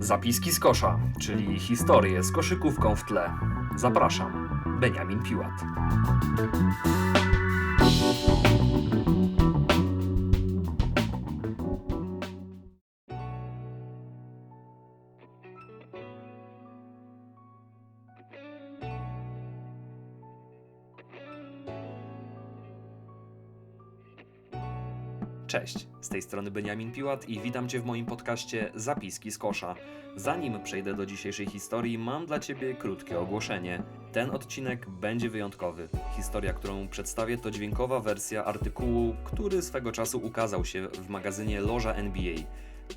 Zapiski z kosza, czyli historie z koszykówką w tle. Zapraszam, Beniamin Piłat. Cześć, z tej strony Beniamin Piłat i witam Cię w moim podcaście Zapiski z kosza. Zanim przejdę do dzisiejszej historii, mam dla Ciebie krótkie ogłoszenie. Ten odcinek będzie wyjątkowy. Historia, którą przedstawię, to dźwiękowa wersja artykułu, który swego czasu ukazał się w magazynie Loża NBA.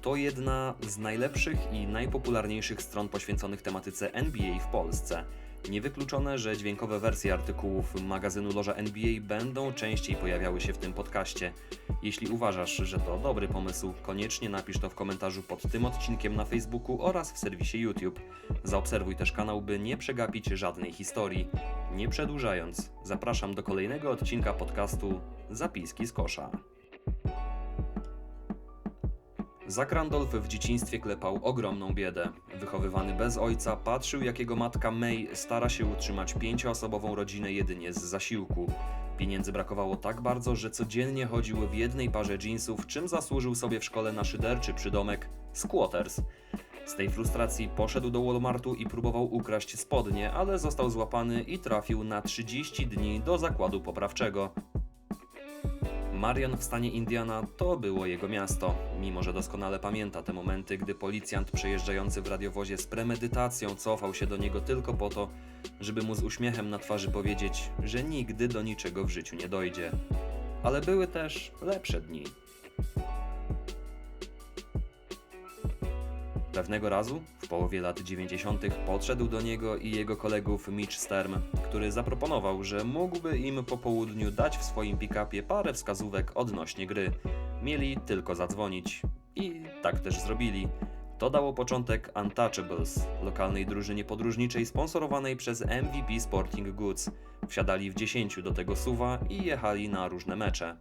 To jedna z najlepszych i najpopularniejszych stron poświęconych tematyce NBA w Polsce. Niewykluczone, że dźwiękowe wersje artykułów magazynu Loża NBA będą częściej pojawiały się w tym podcaście. Jeśli uważasz, że to dobry pomysł, koniecznie napisz to w komentarzu pod tym odcinkiem na Facebooku oraz w serwisie YouTube. Zaobserwuj też kanał, by nie przegapić żadnej historii. Nie przedłużając, zapraszam do kolejnego odcinka podcastu Zapiski z kosza. Zak Randolph w dzieciństwie klepał ogromną biedę. Wychowywany bez ojca, patrzył jak jego matka May stara się utrzymać pięcioosobową rodzinę jedynie z zasiłku. Pieniędzy brakowało tak bardzo, że codziennie chodził w jednej parze jeansów, czym zasłużył sobie w szkole na szyderczy przydomek Squatters. Z tej frustracji poszedł do Walmartu i próbował ukraść spodnie, ale został złapany i trafił na 30 dni do zakładu poprawczego. Marion w stanie Indiana to było jego miasto, mimo że doskonale pamięta te momenty, gdy policjant przejeżdżający w radiowozie z premedytacją cofał się do niego tylko po to, żeby mu z uśmiechem na twarzy powiedzieć, że nigdy do niczego w życiu nie dojdzie. Ale były też lepsze dni. Pewnego razu, w połowie lat 90., podszedł do niego i jego kolegów Mitch Sturm, który zaproponował, że mógłby im po południu dać w swoim pick-upie parę wskazówek odnośnie gry. Mieli tylko zadzwonić. I tak też zrobili. To dało początek Untouchables, lokalnej drużynie podróżniczej sponsorowanej przez MVP Sporting Goods. Wsiadali w 10 do tego suwa i jechali na różne mecze.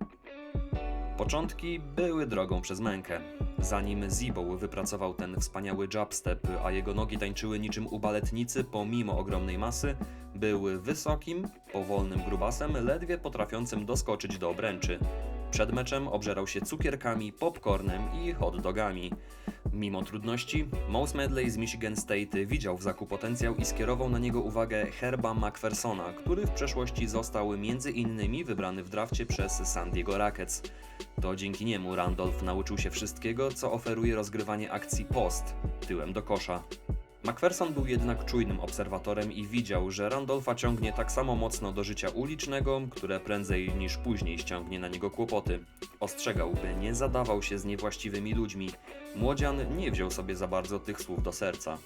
Początki były drogą przez mękę. Zanim Zibo wypracował ten wspaniały jabstep, a jego nogi tańczyły niczym u baletnicy pomimo ogromnej masy, był wysokim, powolnym grubasem, ledwie potrafiącym doskoczyć do obręczy. Przed meczem obżerał się cukierkami, popcornem i hot dogami. Mimo trudności, Mouse Medley z Michigan State widział w Zaku potencjał i skierował na niego uwagę Herba McPhersona, który w przeszłości został między innymi wybrany w drafcie przez San Diego Rockets. To dzięki niemu Randolph nauczył się wszystkiego, co oferuje rozgrywanie akcji post, tyłem do kosza. McPherson był jednak czujnym obserwatorem i widział, że Randolpha ciągnie tak samo mocno do życia ulicznego, które prędzej niż później ściągnie na niego kłopoty. Ostrzegał, by nie zadawał się z niewłaściwymi ludźmi. Młodzian nie wziął sobie za bardzo tych słów do serca.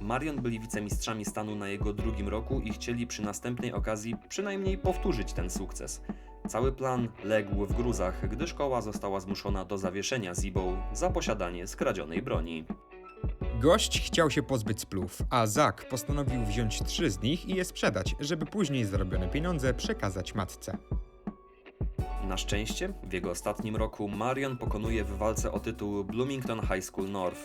Marion byli wicemistrzami stanu na jego drugim roku i chcieli przy następnej okazji przynajmniej powtórzyć ten sukces. Cały plan legł w gruzach, gdy szkoła została zmuszona do zawieszenia Zibą za posiadanie skradzionej broni. Gość chciał się pozbyć splów, a Zak postanowił wziąć trzy z nich i je sprzedać, żeby później zarobione pieniądze przekazać matce. Na szczęście, w jego ostatnim roku Marion pokonuje w walce o tytuł Bloomington High School North.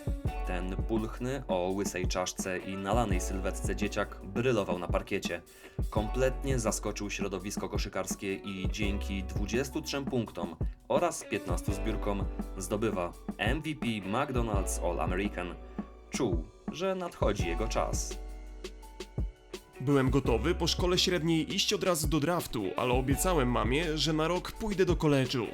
Ten pulchny, o łysej czaszce i nalanej sylwetce dzieciak brylował na parkiecie. Kompletnie zaskoczył środowisko koszykarskie i dzięki 23 punktom oraz 15 zbiórkom zdobywa MVP McDonald's All-American. Czuł, że nadchodzi jego czas. Byłem gotowy po szkole średniej iść od razu do draftu, ale obiecałem mamie, że na rok pójdę do koledżu.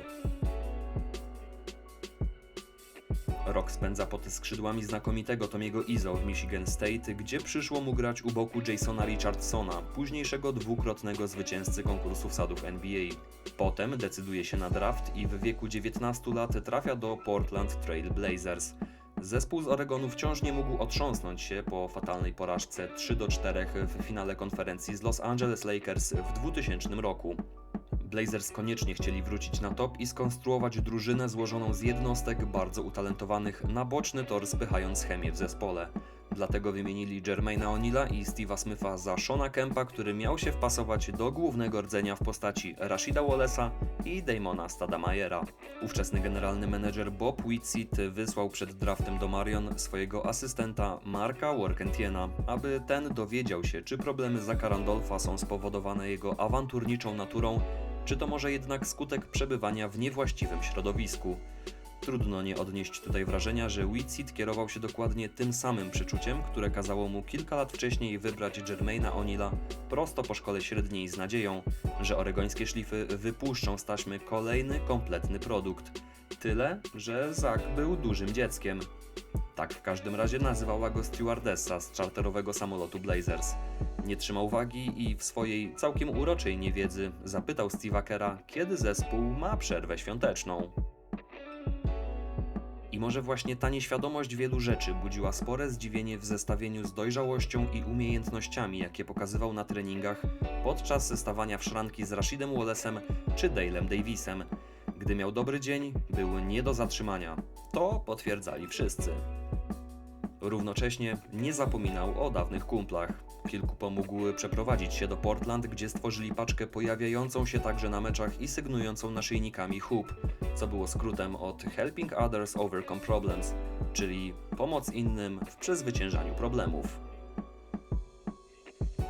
Rok spędza pod skrzydłami znakomitego Tomiego Izzo w Michigan State, gdzie przyszło mu grać u boku Jasona Richardsona, późniejszego dwukrotnego zwycięzcy konkursu wsadów NBA. Potem decyduje się na draft i w wieku 19 lat trafia do Portland Trail Blazers. Zespół z Oregonu wciąż nie mógł otrząsnąć się po fatalnej porażce 3-4 w finale konferencji z Los Angeles Lakers w 2000 roku. Blazers koniecznie chcieli wrócić na top i skonstruować drużynę złożoną z jednostek bardzo utalentowanych na boczny tor spychając chemię w zespole. Dlatego wymienili Jermaina O'Neilla i Steve'a Smitha za Shona Kempa, który miał się wpasować do głównego rdzenia w postaci Rashida Wallace'a i Damona Stadamayera. Ówczesny generalny menedżer Bob Whitsitt wysłał przed draftem do Marion swojego asystenta Marka Workentiena, aby ten dowiedział się, czy problemy Zaka Randolfa są spowodowane jego awanturniczą naturą, czy to może jednak skutek przebywania w niewłaściwym środowisku. Trudno nie odnieść tutaj wrażenia, że Whitsitt kierował się dokładnie tym samym przeczuciem, które kazało mu kilka lat wcześniej wybrać Jermaina O'Neilla prosto po szkole średniej z nadzieją, że oregońskie szlify wypuszczą z taśmy kolejny kompletny produkt. Tyle, że Zach był dużym dzieckiem. Tak w każdym razie nazywała go stewardessa z czarterowego samolotu Blazers. Nie trzymał wagi i w swojej całkiem uroczej niewiedzy zapytał Steve'a Kera, kiedy zespół ma przerwę świąteczną. Może właśnie ta nieświadomość wielu rzeczy budziła spore zdziwienie w zestawieniu z dojrzałością i umiejętnościami, jakie pokazywał na treningach podczas stawania w szranki z Rashidem Wallace'em czy Dalem Davisem. Gdy miał dobry dzień, był nie do zatrzymania. To potwierdzali wszyscy. Równocześnie nie zapominał o dawnych kumplach. Kilku pomógł przeprowadzić się do Portland, gdzie stworzyli paczkę pojawiającą się także na meczach i sygnującą naszyjnikami HOOP, co było skrótem od Helping Others Overcome Problems, czyli pomoc innym w przezwyciężaniu problemów.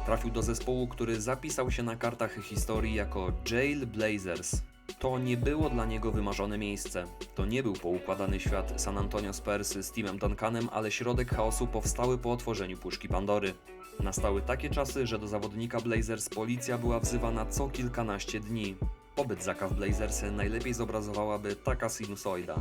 Trafił do zespołu, który zapisał się na kartach historii jako Jail Blazers. To nie było dla niego wymarzone miejsce. To nie był poukładany świat San Antonio Spurs z Timem Duncanem, ale środek chaosu powstały po otworzeniu puszki Pandory. Nastały takie czasy, że do zawodnika Blazers policja była wzywana co kilkanaście dni. Pobyt Zaka w Blazers najlepiej zobrazowałaby taka sinusoida.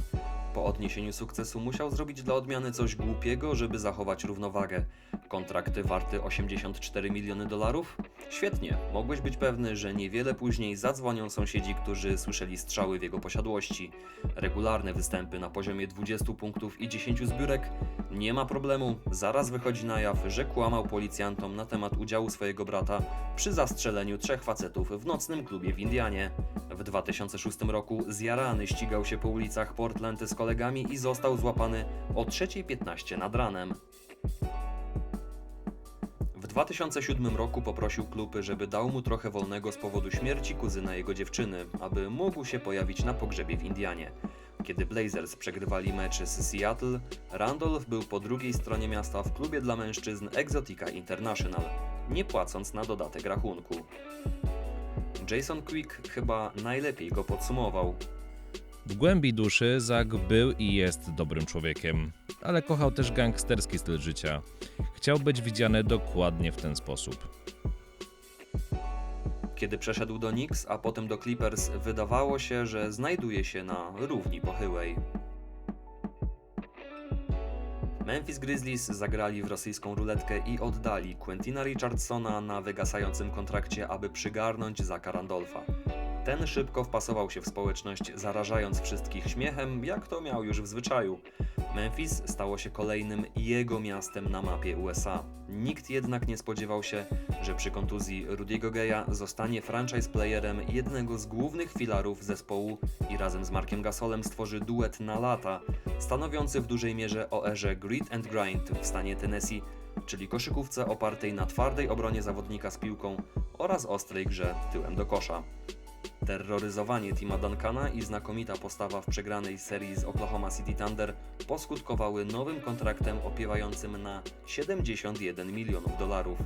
Po odniesieniu sukcesu musiał zrobić dla odmiany coś głupiego, żeby zachować równowagę. Kontrakty warty 84 miliony dolarów? Świetnie, mogłeś być pewny, że niewiele później zadzwonią sąsiedzi, którzy słyszeli strzały w jego posiadłości. Regularne występy na poziomie 20 punktów i 10 zbiórek? Nie ma problemu, zaraz wychodzi na jaw, że kłamał policjantom na temat udziału swojego brata przy zastrzeleniu trzech facetów w nocnym klubie w Indianie. W 2006 roku zjarany ścigał się po ulicach Portland z kolegami i został złapany o 3.15 nad ranem. W 2007 roku poprosił klub, żeby dał mu trochę wolnego z powodu śmierci kuzyna jego dziewczyny, aby mógł się pojawić na pogrzebie w Indianie. Kiedy Blazers przegrywali mecz z Seattle, Randolph był po drugiej stronie miasta w klubie dla mężczyzn Exotica International, nie płacąc na dodatek rachunku. Jason Quick chyba najlepiej go podsumował. W głębi duszy Zach był i jest dobrym człowiekiem, ale kochał też gangsterski styl życia. Chciał być widziany dokładnie w ten sposób. Kiedy przeszedł do Knicks, a potem do Clippers, wydawało się, że znajduje się na równi pochyłej. Memphis Grizzlies zagrali w rosyjską ruletkę i oddali Quentina Richardsona na wygasającym kontrakcie, aby przygarnąć Zaka Randolfa. Ten szybko wpasował się w społeczność, zarażając wszystkich śmiechem, jak to miał już w zwyczaju. Memphis stało się kolejnym jego miastem na mapie USA. Nikt jednak nie spodziewał się, że przy kontuzji Rudiego Geja zostanie franchise playerem jednego z głównych filarów zespołu i razem z Markiem Gasolem stworzy duet na lata, stanowiący w dużej mierze o erze grit and grind w stanie Tennessee, czyli koszykówce opartej na twardej obronie zawodnika z piłką oraz ostrej grze tyłem do kosza. Terroryzowanie Tima Duncana i znakomita postawa w przegranej serii z Oklahoma City Thunder poskutkowały nowym kontraktem opiewającym na 71 milionów dolarów.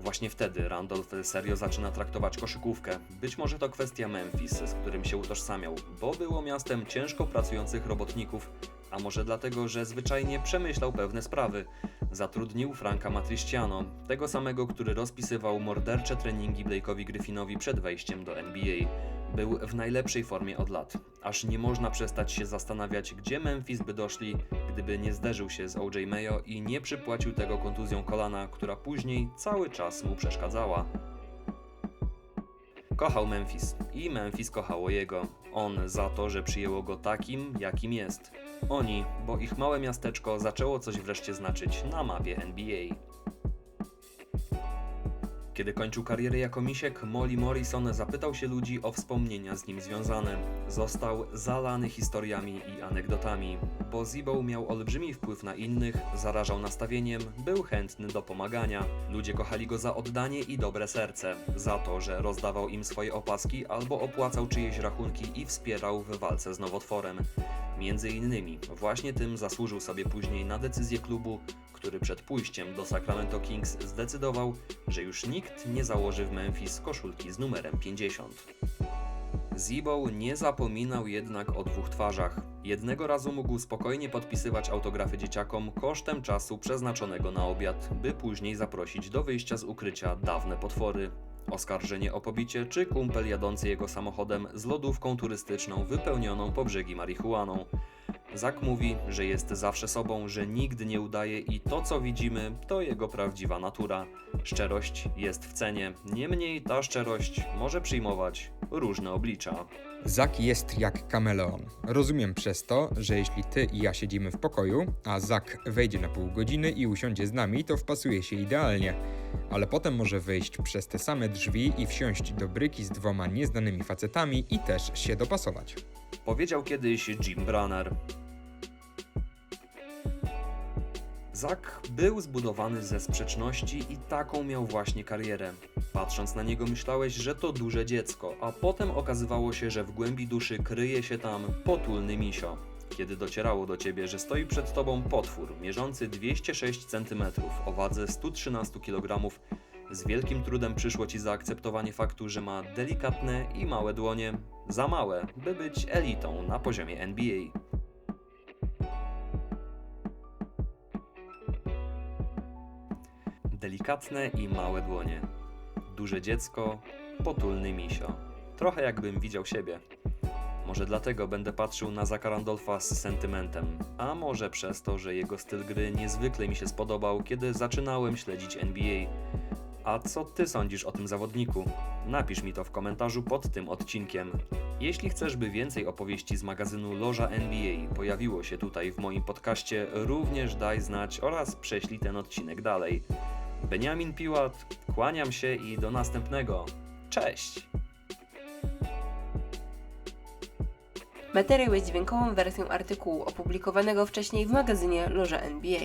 Właśnie wtedy Randolph serio zaczyna traktować koszykówkę. Być może to kwestia Memphis, z którym się utożsamiał, bo było miastem ciężko pracujących robotników, a może dlatego, że zwyczajnie przemyślał pewne sprawy. Zatrudnił Franka Matristiano, tego samego, który rozpisywał mordercze treningi Blake'owi Griffinowi przed wejściem do NBA. Był w najlepszej formie od lat, aż nie można przestać się zastanawiać, gdzie Memphis by doszli, gdyby nie zderzył się z OJ Mayo i nie przypłacił tego kontuzją kolana, która później cały czas mu przeszkadzała. Kochał Memphis i Memphis kochało jego. On za to, że przyjęło go takim, jakim jest. Oni, bo ich małe miasteczko zaczęło coś wreszcie znaczyć na mapie NBA. Kiedy kończył karierę jako misiek, Molly Morrison zapytał się ludzi o wspomnienia z nim związane. Został zalany historiami i anegdotami. Bo Zibo miał olbrzymi wpływ na innych, zarażał nastawieniem, był chętny do pomagania. Ludzie kochali go za oddanie i dobre serce, za to, że rozdawał im swoje opaski albo opłacał czyjeś rachunki i wspierał w walce z nowotworem. Między innymi właśnie tym zasłużył sobie później na decyzję klubu, który przed pójściem do Sacramento Kings zdecydował, że już nikt nie założy w Memphis koszulki z numerem 50. Zibo nie zapominał jednak o dwóch twarzach. Jednego razu mógł spokojnie podpisywać autografy dzieciakom kosztem czasu przeznaczonego na obiad, by później zaprosić do wyjścia z ukrycia dawne potwory. Oskarżenie o pobicie czy kumpel jadący jego samochodem z lodówką turystyczną wypełnioną po brzegi marihuaną. Zak mówi, że jest zawsze sobą, że nigdy nie udaje i to co widzimy to jego prawdziwa natura. Szczerość jest w cenie, niemniej ta szczerość może przyjmować różne oblicza. Zak jest jak kameleon. Rozumiem przez to, że jeśli ty i ja siedzimy w pokoju, a Zak wejdzie na pół godziny i usiądzie z nami, to wpasuje się idealnie. Ale potem może wyjść przez te same drzwi i wsiąść do bryki z dwoma nieznanymi facetami i też się dopasować. Powiedział kiedyś Jim Brunner. Zak był zbudowany ze sprzeczności i taką miał właśnie karierę. Patrząc na niego myślałeś, że to duże dziecko, a potem okazywało się, że w głębi duszy kryje się tam potulny misio. Kiedy docierało do ciebie, że stoi przed tobą potwór mierzący 206 cm o wadze 113 kg, z wielkim trudem przyszło ci zaakceptowanie faktu, że ma delikatne i małe dłonie, za małe, by być elitą na poziomie NBA. Delikatne i małe dłonie. Duże dziecko, potulny misio. Trochę jakbym widział siebie. Może dlatego będę patrzył na Zaka Randolfa z sentymentem, a może przez to, że jego styl gry niezwykle mi się spodobał, kiedy zaczynałem śledzić NBA. A co ty sądzisz o tym zawodniku? Napisz mi to w komentarzu pod tym odcinkiem. Jeśli chcesz, by więcej opowieści z magazynu Loża NBA pojawiło się tutaj w moim podcaście, również daj znać oraz prześlij ten odcinek dalej. Beniamin Piłat, kłaniam się i do następnego. Cześć! Materiał jest dźwiękową wersją artykułu opublikowanego wcześniej w magazynie Loża NBA.